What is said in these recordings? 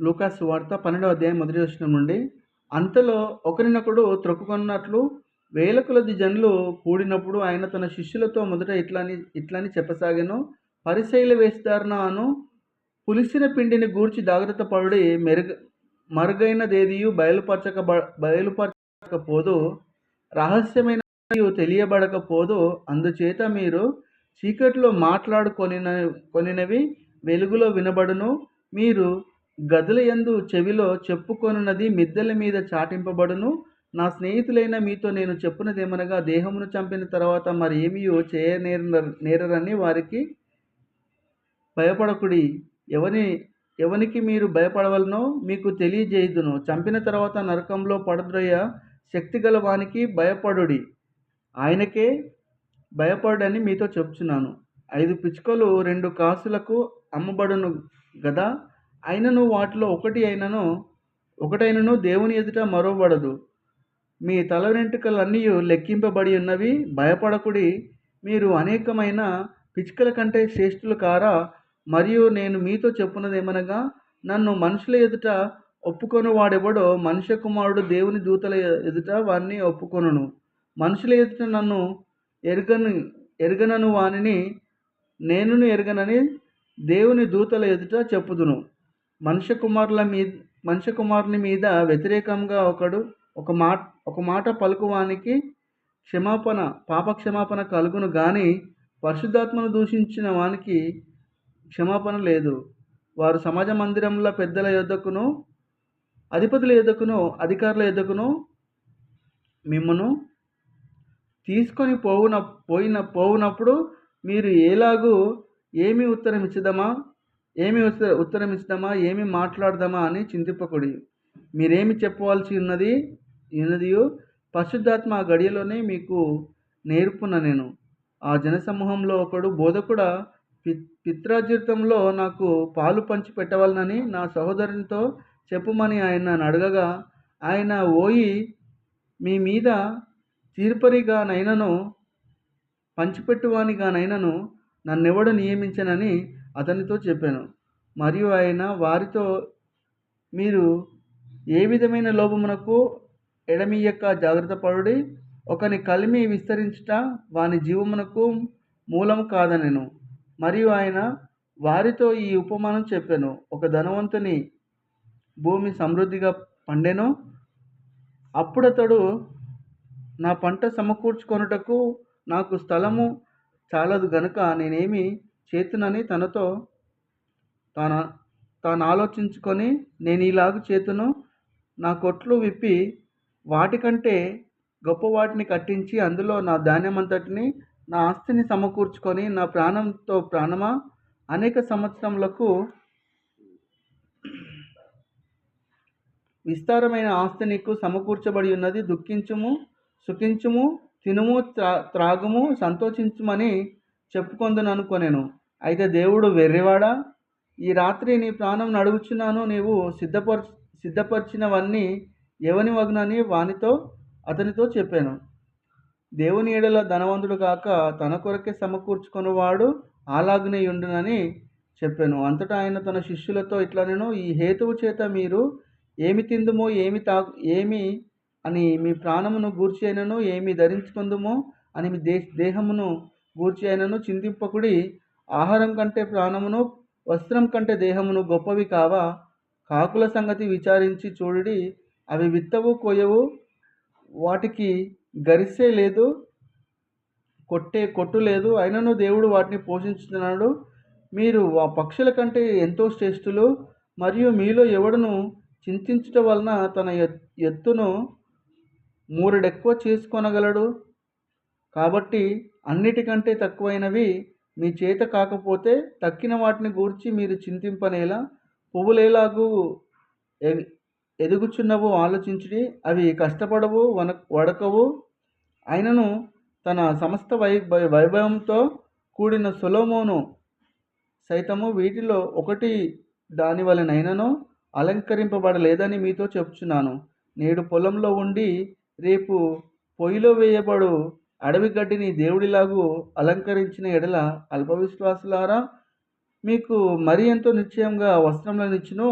లూకాసు వార్త పన్నెండవ అధ్యాయం మొదటి వచ్చిన నుండి అంతలో ఒకరినొకడు త్రొక్కుకొన్నట్లు వేల కొలది జనులు కూడినప్పుడు ఆయన తన శిష్యులతో మొదట ఇట్లని ఇట్లని చెప్పసాగాను. పరిశైల వేస్తారనను పులిసిన పిండిని గూర్చి జాగ్రత్త పడి మెరుగ మరుగైనదేదియు బయలుపరచక బయలుపరచకపోదు. రహస్యమైన తెలియబడకపోదు. అందుచేత మీరు చీకట్లో మాట్లాడుకొనిన కొనినవి వెలుగులో వినబడును. మీరు గదుల యందు చెవిలో చెప్పుకొనున్నది మిద్దెల మీద చాటింపబడును. నా స్నేహితులైన మీతో నేను చెప్పునదేమనగా దేహమును చంపిన తర్వాత మరి ఏమీయో చేయనేర నేరరని వారికి భయపడకుడి. ఎవని ఎవనికి మీరు భయపడవలనో మీకు తెలియజేయుదును. చంపిన తర్వాత నరకంలో పడద్రోయ శక్తి గల వానికి భయపడుడి. ఆయనకే భయపడని మీతో చెప్తున్నాను ఐదు పిచ్చుకలు రెండు కాసులకు అమ్మబడును గదా. అయినను వాటిలో ఒకటి అయినను ఒకటైనను దేవుని ఎదుట మరోబడదు మీ తల వెంట్రుకలన్నీ లెక్కింపబడి ఉన్నవి. భయపడకుడి. మీరు అనేకమైన పిచ్చుకల కంటే శ్రేష్ఠులు కారా? మరియు నేను మీతో చెప్పున్నదేమనగా నన్ను మనుషుల ఎదుట ఒప్పుకొని వాడెవడో మనుష్య కుమారుడు దేవుని దూతల ఎదుట వారిని ఒప్పుకొనును. మనుషుల ఎదుట నన్ను ఎరగను ఎరగనను వానిని నేను ఎరగనని దేవుని దూతల ఎదుట చెప్పుదును. మనుష్య కుమారుల మీద మనుష్య కుమారుని మీద వ్యతిరేకంగా ఒకడు ఒక మాట ఒక మాట పలుకువానికి క్షమాపణ పాప క్షమాపణ కలుగును కానీ పరిశుద్ధాత్మను దూషించిన వానికి క్షమాపణ లేదు. వారు సమాజ మందిరంలో పెద్దల యొద్దకును అధిపతుల యొద్దకును అధికారుల యొద్దకును మిమ్మను తీసుకొని పోవున పోయిన పోవునప్పుడు మీరు ఎలాగూ ఏమి ఉత్తరం ఇచ్చదమా? ఏమి ఉత్తర ఉత్తరం ఇస్తామా ఏమి మాట్లాడదామా అని చింతింపకుడి మీరేమి చెప్పవలసి ఉన్నది? ఉన్నదియో పరిశుద్ధాత్మ ఆ గడియలోనే మీకు నేర్పున నేను. ఆ జనసమూహంలో ఒకడు బోధకుడ పి పిత్రాజీవితంలో నాకు పాలు పంచి పెట్టవాలనని నా సహోదరునితో చెప్పుమని ఆయన అడగగా ఆయన ఓయి మీ మీద తీర్పరిగానైనను పంచిపెట్టువానిగానైనను నన్నెవడు నియమించనని అతనితో చెప్పాను. మరియు ఆయన వారితో మీరు ఏ విధమైన లోపమునకు ఎడమియక్క జాగ్రత్త పడుడి? ఒకని కలిమి విస్తరించుట వాని జీవమునకు మూలం కాదనెను. మరియు ఆయన వారితో ఈ ఉపమానం చెప్పాను. ఒక ధనవంతుని భూమి సమృద్ధిగా పండెను. అప్పుడతడు నా పంట సమకూర్చుకొనుటకు నాకు స్థలము చాలదు గనుక నేనేమి చేతునని తనతో తాను తాను ఆలోచించుకొని నేను ఇలాగ చేతును నా కొట్లు విప్పి వాటికంటే గొప్ప వాటిని కట్టించి అందులో నా ధాన్యమంతటిని నా ఆస్తిని సమకూర్చుకొని నా ప్రాణంతో ప్రాణమా? అనేక సంవత్సరములకు విస్తారమైన ఆస్తి నీకు సమకూర్చబడి ఉన్నది. దుఃఖించుము సుఖించుము తినుము త్రా త్రాగుము సంతోషించుమని చెప్పుకొందును అనుకొనెను. అయితే దేవుడు వెర్రివాడా? ఈ రాత్రి నీ ప్రాణం నడుగుచున్నాను నీవు సిద్ధపర సిద్ధపరిచినవన్నీ ఎవని వగ్నని వానితో అతనితో చెప్పాను. దేవుని ఏడల ధనవంతుడు కాక తన కొరకే సమకూర్చుకున్నవాడు అలాగ్నేయుండునని చెప్పాను. అంతటా ఆయన తన శిష్యులతో ఇట్లా నేను ఈ హేతువు చేత మీరు ఏమి తిందుమో ఏమి తా ఏమి అని మీ ప్రాణమును గూర్చి అయినను ఏమి ధరించుకుందుమో అని మీ దే దేహమును గూర్చి అయినను చింతింపకుడి ఆహారం కంటే ప్రాణమును వస్త్రం కంటే దేహమును గొప్పవి కావా? కాకుల సంగతి విచారించి చూడుడి అవి విత్తవు కోయవు వాటికి గరిసే లేదు కొట్టే కొట్టు లేదు. అయినను దేవుడు వాటిని పోషించుతున్నాడు మీరు ఆ పక్షుల కంటే ఎంతో శ్రేష్ఠులు మరియు మీలో ఎవడును చింతించటం వలన తన ఎత్తును మూరెడెక్కువ చేసుకొనగలడు? కాబట్టి అన్నిటికంటే తక్కువైనవి మీ చేత కాకపోతే తక్కిన వాటిని గూర్చి మీరు చింతింపనేలా పువ్వులేలాగు ఎదుగుచున్నవో ఆలోచించుడి. అవి కష్టపడవు వన వడకవు. అయినను తన సమస్త వై వైభవంతో కూడిన సొలోమోను సైతము వీటిలో ఒకటి దాని వలనైనను అలంకరింపబడలేదని మీతో చెప్తున్నాను నేడు పొలంలో ఉండి రేపు పొయ్యిలో వేయబడు అడవి గడ్డిని దేవుడిలాగు అలంకరించిన ఎడల అల్పవిశ్వాసులారా మీకు మరి ఎంతో నిశ్చయంగా వస్త్రములనిచ్చును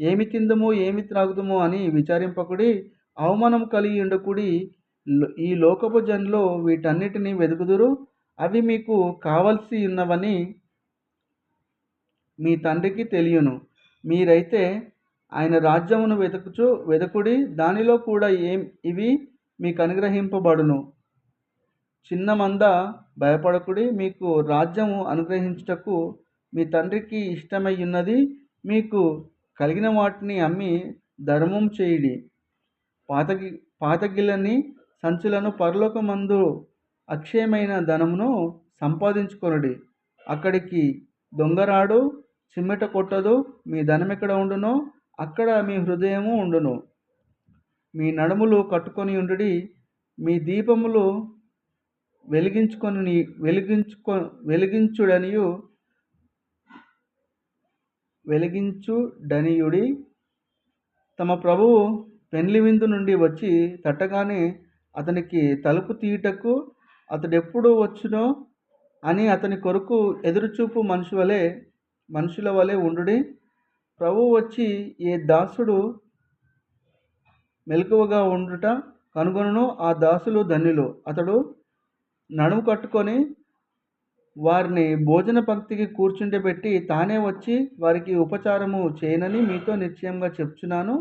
ఏమి తిందుము ఏమి త్రాగుదుము అని విచారింపకుడి అవమానం కలిగి ఉండకుడి ఈ లోకపు జనులు వీటన్నిటిని వెతుకుదురు అవి మీకు కావలసి ఉన్నవని మీ తండ్రికి తెలియను. మీరైతే ఆయన రాజ్యమును వెతుకుచు వెతుకుడి దానిలో కూడా ఏం ఇవి మీకు అనుగ్రహింపబడును. చిన్న మంద భయపడకుడి మీకు రాజ్యము అనుగ్రహించుటకు మీ తండ్రికి ఇష్టమై ఉన్నది మీకు కలిగిన వాటిని అమ్మి ధర్మం చేయుడి. పాతగి పాతగిల్లని సంచులను పరలోకమందు అక్షయమైన ధనమును సంపాదించుకొనుడి. అక్కడికి దొంగరాడు చిమ్మెట కొట్టదు మీ ధనం ఎక్కడ ఉండునో అక్కడ మీ హృదయము ఉండును. మీ నడుములు కట్టుకొని ఉండుడి మీ దీపములు వెలిగించుకొని వెలిగించుకొ వెలిగించుడనియు వెలిగించుడనియుడి తమ ప్రభువు పెండ్లివిందు నుండి వచ్చి తట్టగానే అతనికి తలుపు తీయటకు అతడెప్పుడు వచ్చునో అని అతని కొరకు ఎదురుచూపు మనుషు వలె మనుషుల వలె ఉండుడి. ప్రభువు వచ్చి ఏ దాసుడు మెలకువగా ఉండుట కనుగొనను ఆ దాసులు ధన్యులు. అతడు నడుము కట్టుకొని వారిని భోజన పంక్తికి కూర్చుండబెట్టి తానే వచ్చి వారికి ఉపచారము చేయనని మీతో నిశ్చయంగా చెప్తున్నాను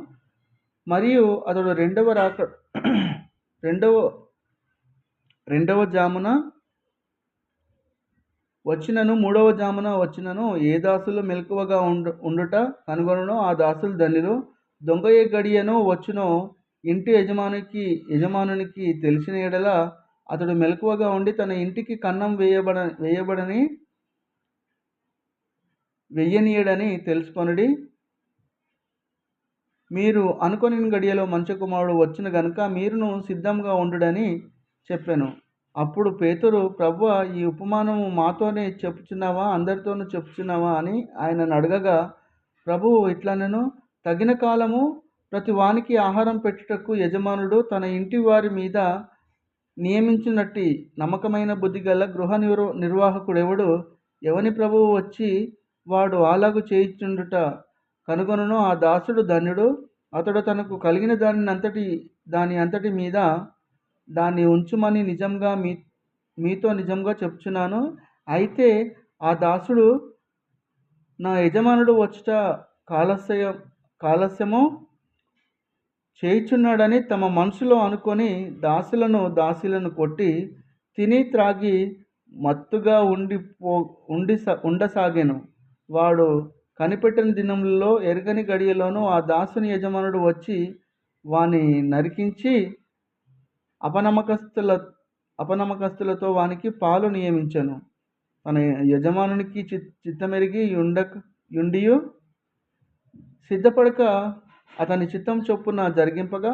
మరియు అతడు రెండవ రాక రెండవ రెండవ జామున వచ్చినను మూడవ జామున వచ్చినను ఏ దాసులు మెలకువగా ఉండు ఉండుట కనుగొనను ఆ దాసులు ధనిలు దొంగ ఏ గడియను వచ్చునో ఇంటి యజమానికి యజమానునికి తెలిసిన ఎడల అతడు మెలకువగా ఉండి తన ఇంటికి కన్నం వేయబడ వేయబడని వెయ్యనీయడని తెలుసుకొనుడి. మీరు అనుకొని గడియలో మంచు కుమారుడు వచ్చిన గనుక మీరును సిద్ధంగా ఉండుడని చెప్పాను. అప్పుడు పేతురు ప్రభు ఈ ఉపమానము మాతోనే చెప్పుచున్నావా? అందరితోనూ చెప్పుచున్నావా? అని ఆయనను అడగగా ప్రభువు ఇట్లా నేను తగిన కాలము ప్రతి వానికి ఆహారం పెట్టుటకు యజమానుడు తన ఇంటి వారి మీద నియమించినట్టి నమ్మకమైన బుద్ధి గల గృహ నిర్వ నిర్వాహకుడెవడు? ఎవని ప్రభువు వచ్చి వాడు అలాగు చేయించుండుట కనుగొనను ఆ దాసుడు ధన్యుడు. అతడు తనకు కలిగిన దానిని అంతటి దాని అంతటి మీద దాన్ని ఉంచుమని నిజంగా మీ మీతో నిజంగా చెప్తున్నాను అయితే ఆ దాసుడు నా యజమానుడు వచ్చుట కాలస్య కాలస్యము చేయుచున్నాడని తమ మనసులో అనుకొని దాసులను దాసులను కొట్టి తిని త్రాగి మత్తుగా ఉండిపో ఉండి ఉండసాగాను. వాడు కనిపెట్టిన దినంలో ఎరగని గడియలోనూ ఆ దాసుని యజమానుడు వచ్చి వాని నరికించి అపనమ్మకస్తుల అపనమ్మకస్తులతో వానికి పాలు నియమించను. తన యజమానునికి చిత్ చిత్తమెరిగి ఉండక యుండియు సిద్ధపడక అతని చిత్తం చొప్పున జరిగింపగా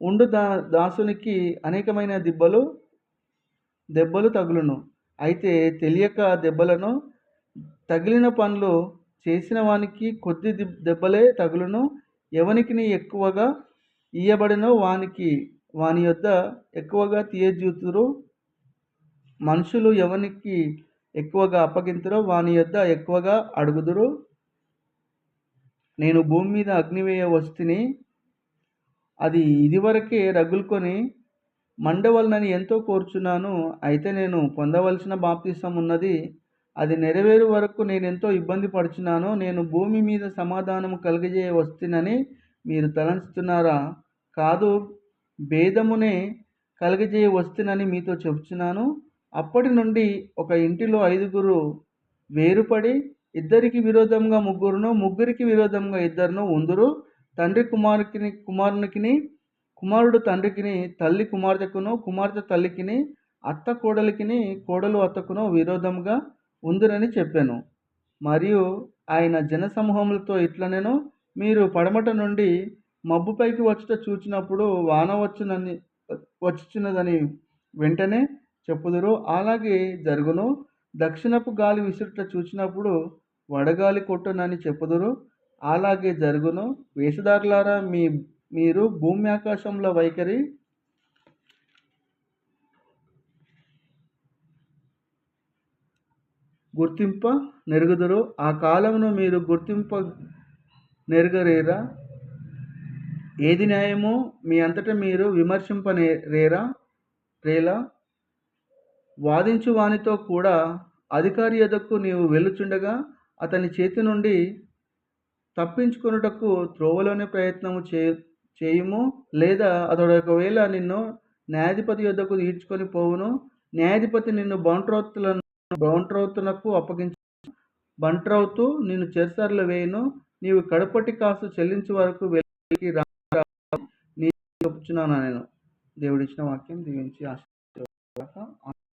ఉండు దా దాసునికి అనేకమైన దిబ్బలు దెబ్బలు తగులును. అయితే తెలియక దెబ్బలను తగిలిన పనులు చేసిన వానికి కొద్ది దెబ్బలే తగులును. ఎవనికి ఎక్కువగా ఇయ్యబడినో వానికి వాని యొద్ద ఎక్కువగా తీయజూతురు. మనుషులు ఎవనికి ఎక్కువగా అప్పగింతురో వాని యొద్ద ఎక్కువగా అడుగుదురు. నేను భూమి మీద అగ్నివేయ వస్తుని అది ఇదివరకే రగులుకొని మండవలనని ఎంతో కోరుచున్నాను. అయితే నేను పొందవలసిన బాప్తిసం ఉన్నది అది నెరవేరు వరకు నేను ఎంతో ఇబ్బంది పడుచున్నాను. నేను భూమి మీద సమాధానం కలుగజేయ వస్తునని మీరు తలంచుతున్నారా? కాదు భేదమునే కలుగజేయ వస్తునని మీతో చెబుతున్నాను అప్పటి నుండి ఒక ఇంటిలో ఐదుగురు వేరుపడి ఇద్దరికి విరోధంగా ముగ్గురును ముగ్గురికి విరోధంగా ఇద్దరును ఉందురు. తండ్రి కుమారుకిని కుమారునికిని కుమారుడు తండ్రికిని తల్లి కుమార్తెకును కుమార్తె తల్లికిని అత్త కోడలికిని కోడలు అత్తకును విరోధంగా ఉందిరని చెప్పాను. మరియు ఆయన జనసమూహములతో ఇట్లనెను మీరు పడమట నుండి మబ్బుపైకి వచ్చుట చూచినప్పుడు వాన వచ్చునని వచ్చుచున్నదని వెంటనే చెప్పుదురు. అలాగే జరుగును. దక్షిణపు గాలి విసురుట చూచినప్పుడు వడగాలి కొట్టునని చెప్పుదురు. అలాగే జరుగును. వేషధారులారా మీ మీరు భూమి ఆకాశంలో వైఖరి గుర్తింప నెరుగుదురు. ఆ కాలమును మీరు గుర్తింప నెరగరేరా? ఏది న్యాయమో? మీ అంతటా మీరు విమర్శింపనేరేరా రేలా? వాదించు వానితో కూడా అధికారి ఎదకు నీవు వెళ్ళుచుండగా అతని చేతి నుండి తప్పించుకొనుటకు త్రోవలోనే ప్రయత్నము చే చేయుము లేదా అతడు ఒకవేళ నిన్ను న్యాయాధిపతి యొద్దకు ఈడ్చుకొని పోవును న్యాయాధిపతి నిన్ను బంట్రౌతులను బౌంట్రౌత్తునకు అప్పగించు బంట్రౌతు నిన్ను చెరసాలలో వేయును నీవు కడపటి కాసు చెల్లించే వరకు వెళ్ళి రా చెప్పుచున్నాను నేను దేవుడిచ్చిన వాక్యం దీవించి ఆశ